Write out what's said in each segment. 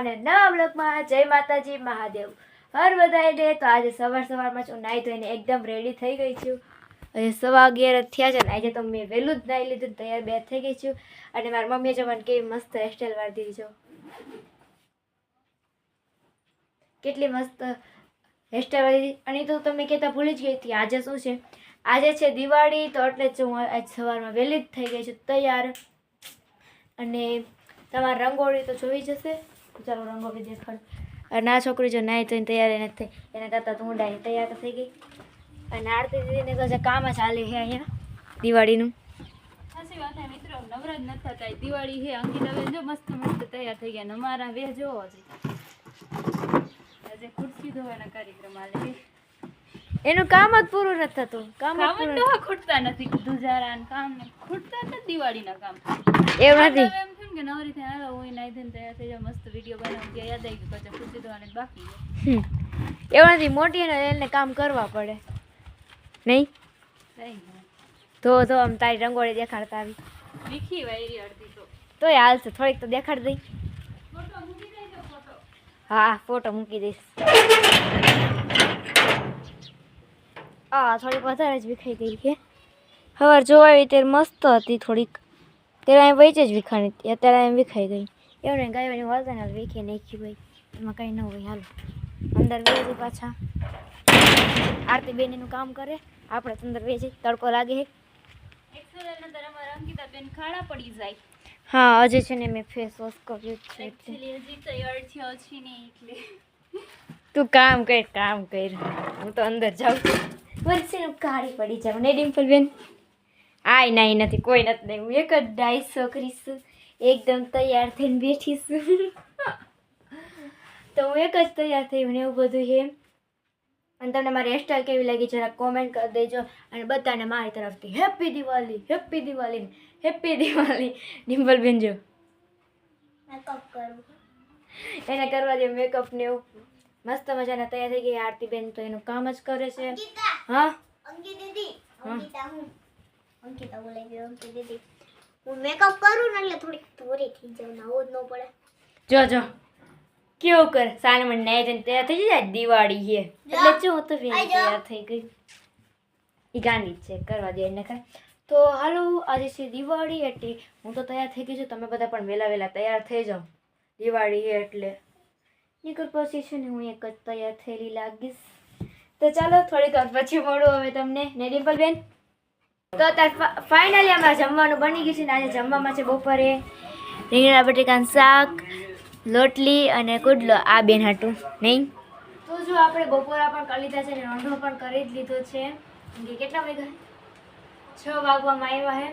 અને નવા બ્લોકમાં જય માતાજી, મહાદેવ. હર બધાને તો આજે સવાર સવારમાં છું નાહી ધોઈને એકદમ રેડી થઈ ગઈ છું. આજે સવા અગિયાર થયા છે ને, આજે તો મેં વહેલું જ નાહી લીધું તૈયાર બે થઈ ગઈ છું. અને મારી મમ્મીએ જો મને કેવી મસ્ત હેરસ્ટાઈલ વાળી દીધી છો. કેટલી મસ્ત હેરસ્ટાઈલ વાળી અને તો તમને કહેતા ભૂલી જ ગઈ હતી, આજે શું છે? આજે છે દિવાળી, તો એટલે જ હું આજ સવારમાં વહેલી જ થઈ ગઈ છું, તૈયાર. અને તમારી રંગોળી તો જોઈ જશે. તો રંગો રંગોળી દેખાડ અને આ છોકરી જો નાહી ધોઈને તૈયાર એને થઈ એના કરતાં તો હું ડાય તૈયાર થઈ ગઈ. અને આરતી દીદીને તો જે કામ ચાલે છે અહીંયા. દિવાળીનું. સાચી વાત છે મિત્રો નવરાજ નથી થતા. દિવાળી છે અંકિતા બેન જો મસ્ત મસ્ત તૈયાર થઈ ગયા. અમારા બે જો હજી. આજે ખુરશી ધોવાના કાર્યક્રમ આલે છે. એનું કામ જ પૂરું નથી થતું. કામ જ કામ જ પૂરું તો ખૂટતા નથી ધુજારા ને કામ ને ખૂટતા નથી દિવાળીના કામ. એવું નથી. હવે એમ કે નવરી થઈને હાલો હું નાઈ ધન તૈયાર થઈ જાઉં મસ્ત વીડિયો બનાવું ત્યાં યાદ આવી ગયું પછી ખુશી ધોવાને બાકી છે. હમ. એવું મોટી ને એને કામ કરવા પડે. નહીં. તો તો આમ તારી રંગોળી દેખાડતા આવી. વીખી વાયરી અડધી તો. તોય હાલશે થોડીક તો દેખાડ દઈ. હા ફોટો મૂકી દઈશ. આ થોડીક વધારે જ વિખાઈ ગઈ છે. હવે જોવા આવી ત્યારે મસ્ત હતી થોડીક. ત્યારે અહીં વચ્ચે જ વિખાણી અત્યારે અહીં વિખાઈ ગઈ. એવું ને ગાયોની વાળતા ને વીખી નાખી ભાઈ એમાં કંઈ ન હોય. હાલો. અંદર વેચી પાછા. આરતી બેન એનું કામ કરે. આપણે અંદર વેચી તડકો લાગે છે. હા હજી છે ને મેં ફેસ વોશ કર્યું છે. તું કામ કર કામ કર. હું તો અંદર જાઉં. વરસે કાળી પડી જાઉં. ને ડિમ્પલ બેન? આય નાઈ નથી કોઈ નથી નહીં હું એક જ ડાઈસ છોકરી એકદમ તૈયાર થઈને બેઠી છું. તો હું એક જ તૈયાર થઈ ને એવું બધું છે. અને તમને મારી હેરસ્ટાઈલ કેવી લાગી જરા કોમેન્ટ કરી દેજો. અને બધાને મારી તરફથી happy Diwali happy Diwali happy Diwali. Dimple ben જો એને કરવા દે મેકઅપ ને એવું. મસ્ત મજાના તૈયાર થઈ ગઈ આરતી બેન તો એનું કામ જ કરે છે. હા. અંકિત હા. અંકિતા બોલાઈ ગયો અંકિત દીદી હું મેકઅપ કરું ને એટલે થોડીક ધોરી થઈ જાઉં ને આવું જ ન પડે. જો જો. કેવું કર? સાને મને નાઈ જઈને તૈયાર થઈ જાય? દિવાળી છે. એટલે જો તો બેન તૈયાર થઈ ગઈ. એ ગાંડી છે કરવા દે એને કાંઈ. તો હાલો આજે છે દિવાળી એટલે હું તો તૈયાર થઈ ગઈ છું. તમે બધા પણ વહેલા વહેલા તૈયાર થઈ જાઓ. દિવાળી છે એટલે. નીકળ પછી છે ને હું એક જ તૈયાર થયેલી લાગીશ. તો ચાલો થોડીક વાર પછી મળું હવે તમને. ને ડિમ્પલ બેન તો અત્યારે ફાઇનલી અમારે જમવાનું બની ગયું છે ને આજે જમવામાં છે બપોરે. રીંગણા, બટેકાનું શાક, લોટલી અને કુડલો. આ બેન હાટું. નહીં? તો જો આપણે બપોરા પણ કરી લીધા છે અને રોંઢો પણ કરી જ લીધો છે. કે કેટલા વાગ્યા? છ વાગવામાં આવ્યા છે.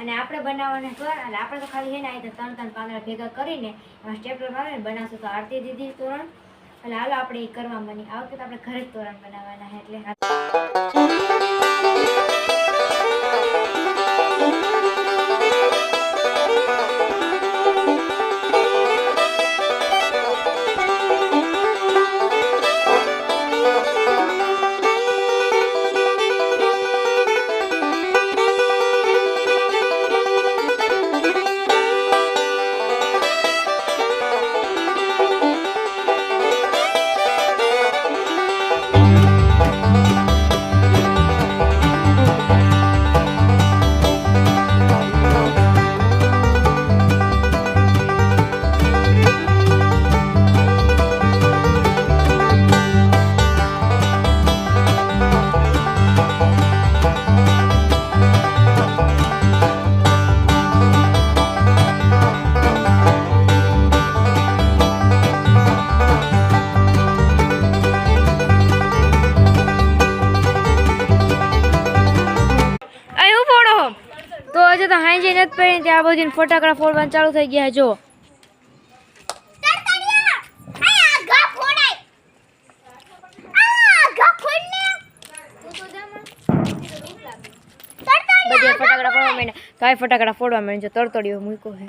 અને આપણે બનાવવાના તોરણ એટલે આપણે તો ખાલી છે ને આ ત્રણ ત્રણ પાંદડા ભેગા કરીને એમાં સ્ટેપલર મારીને બનાવશું તો આરતી દીધી તોરણ. એટલે હાલો આપણે એ કરવા બની આ વખતે આપણે ઘરે જ તોરણ બનાવવાના છે એટલે. નથી પડી ત્યાં બધી ફટાકડા ફોડવાનું ચાલુ થઈ ગયા જો. તરતરિયા આ ઘા ફોડાય. આ ઘા ફોડને. બધી ફટાકડા ફોડવા માંડ્યા. કાંઈ ફટાકડા ફોડવા માંડ્યો તડતડિયો મૂક્યો છે.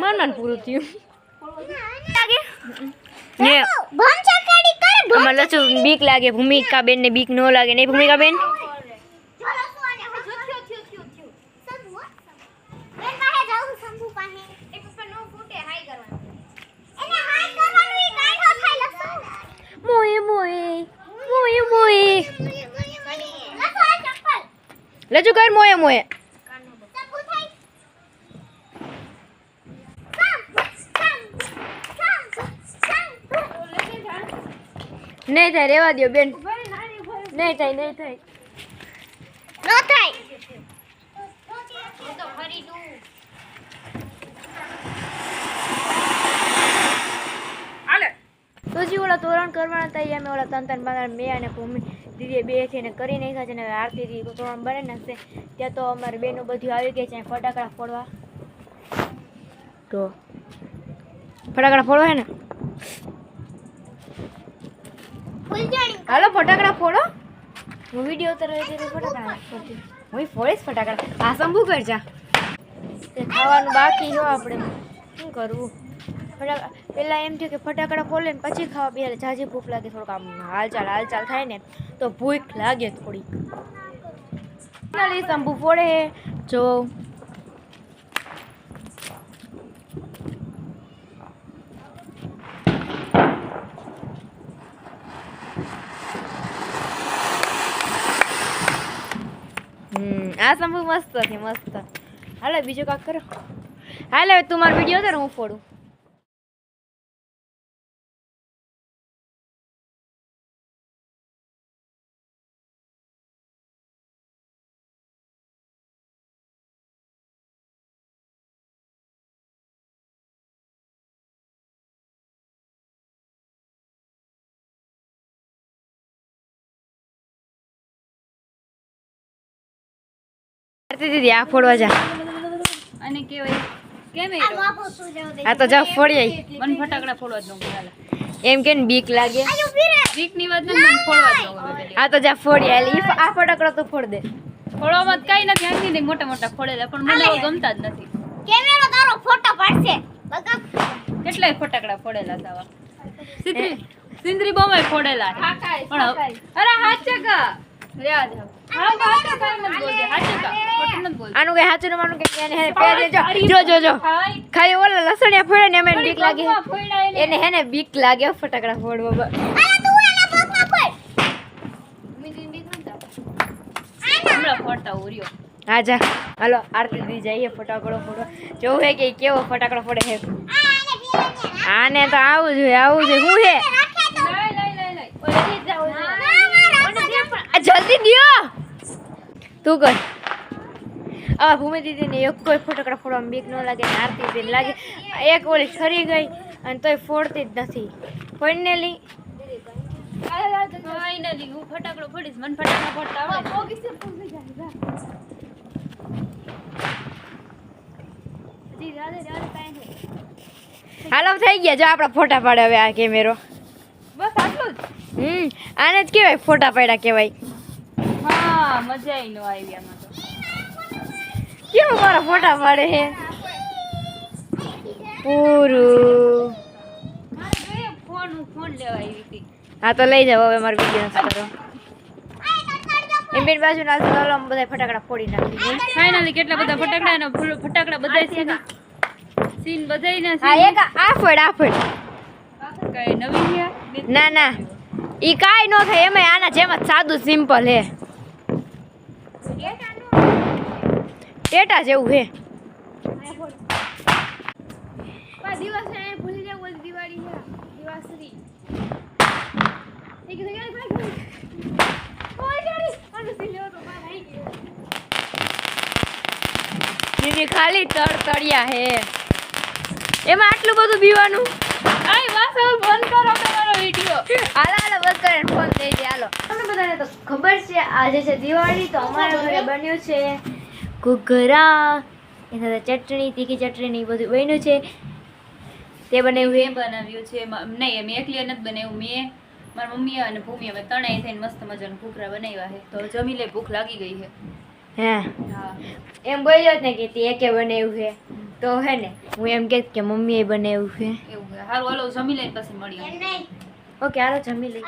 માન પૂરું થયું. કરે આમાં બીક લાગે ભૂમિકા બેન ને બીક ન લાગે નહીં ભૂમિકા બેન લજુ કર મોયે થયો થયો થયો થયો સંભુ હો, સંભુ. બેન પાસે જાઉં સંભુ પાસે એ પપ્પા નો ફૂટે હાઈ કરવાનું એને હાઈ કરવાનું ઈ કાઢો થાય લખો મોએ મોએ મોએ મોએ લખો આ ચપ્પલ લચુ કર મોએ મોએ સંભુ થાય સંભુ સંભુ સંભુ સંભુ નહીં થાય રેવા દ્યો બેન. નહીં થાય નહીં થાય. નો થાય. તો જી ઓલા તોરણ કરવાના હતા અમે ઓલા તન તન બાર મેં અને ભૂમિ દીદીએ બે થઈને કરી નાખ્યા છે ને હવે આરતી દીદી તોરણ બને નાખશે ત્યાં તો અમારે બેનો બધું આવી ગઈ છે ફટાકડા ફોડવા. તો ફટાકડા ફોડવા હે ને? હાલો, ફટાકડા ફોડો. હું વીડિયો ઉતરવા જઈ ફટાકડા હું ફોડીશ ફટાકડા. આ સંભુ કરજા? તે ખાવાનું બાકી જો આપણે. શું કરવું? ફટાકડા પહેલાં એમ થયું કે ફટાકડા ફોડે ને પછી ખાવા બે જાજી ભૂખ લાગે થોડુંક. આમ હાલચાલ હાલચાલ થાય ને, તો ભૂખ લાગે થોડીક. શંભુ ફોડે. જો આ શંભુ મસ્ત છે મસ્ત. હાલો, બીજું કાક કરો. હાલે તું મારો વીડિયો ઉતાર હું ફોડું. દીદી આ ફોડવા જા. અને કેવાય કેમ એ આ જાવ તો જાઓ ફોડી આઈ. મને ફટાકડા ફોડવા હાલે. એમ કે બીક લાગે. બીકની વાત નથી મને ફોડવા પેલી. આ તો જા ફોડી આલી આ ફટાકડા તો ફોડ દે. ફોડવામાં કઈ કાંઈ નથી આંગળી નહીં મોટા મોટા ફોડેલા પણ મને ગમતા જ નથી. કેમેરો તારો ફોટો પાડશે. કેટલાય ફટાકડા ફોડેલા તાવા. સિંદ્રી સિંદરી બોમ્બે ફોડેલા. પણ અરે હાચે કા? આનું કઈ સાચું માનું કે એને હે પે દેજો જો જો જો. ખાલી ઓલા લસણિયા ફોડે ને એમ બીક લાગે. એને. હે ને બીક લાગે ફટાકડા ફોડવા અરે તું એના પગમાં પડ મીઠી બીક નથી આવતી. હમણાં ફોડતા ઉર્યો હા જા. હાલો આરતી દી જઈએ ફટાકડો ફોડવા. જોવું હે કે કેવો ફટાકડો ફોડે હે. આને આને તો આવું જોઈએ આવું જોઈએ શું હે રાખે તો લઈ લઈ લઈ લઈ ઓલે લઈ જાઓ ના ના રાખે આ જલ્દી દ્યો તું કર. આ ભૂમિ દીદીને એક કોઈ ફટાકડા ફોડવામાં બીક ન લાગે આરતી દીદી લાગે. એક ઓલી ઠરી ગઈ અને તોય ફોડતી જ નથી. ફોડને લી ફાઇનલી હું ફટાકડો ફોડીશ મને ફટાકડા ફોડતા આવડે હાલો થઈ ગયા. જો આપણા ફોટા પાડે હવે આ કેમેરો બસ આટલું જ? હમ આને જ કહેવાય ફોટા પાડ્યા કહેવાય. હા મજા આવી નો આવી આમાં તો. કેવું મારા ફોટા પાડે હે? પૂરું. ફોન ફોન લેવા આવી હતી હા તો લઈ જાવ હવે મારો વીડિયો કરો. એમ બેન બાજુ ના બધા ફટાકડા ફોડી નાખી ફાઇનલી કેટલા બધા ફટાકડા ફટાકડા બધા સીન સીન બધાય હા ના એક આ ફોડ આ ફોડ. કઈ નવી ના ના. ઈ કાંઈ ન થાય એમાં આના જેમ જ સાદું સિમ્પલ હે. ટેટા જેવું હે. દિવસ ભૂલી જાવ દિવાળી દિવાસરી. ખાલી તળ તળિયા હે. એમાં આટલું બધું પીવાનું આય હવે બંધ કરો તમારો વિડિયો. હાલો હાલો બસ કરે ફોન દઈ દે હાલો. તમને બધાને તો ખબર છે આજે છે દિવાળી તો અમારા ઘરે બન્યું છે. ઘૂઘરા એ સાથે ચટણી તીખી ચટણી ને એ બધું બન્યું છે. તે બનાવ્યું મેં બનાવ્યું છે. નહીં મેં એકલી નથી બનાવ્યું. મેં મારી મમ્મી અને ભૂમિ અમે તણાઈ થઈને મસ્ત મજાના ઘૂઘરા બનાવ્યા છે. તો જમી લે ભૂખ લાગી ગઈ છે. હે? હા. એમ બોલ્યો જ ને કે તે એકે બનાવ્યું છે. તો હે ને હું એમ કે કે મમ્મીએ બનાવ્યું છે. એવું હારું સારું હાલો જમી લઈને પછી મળીએ. ઓકે હાલો જમી લઈ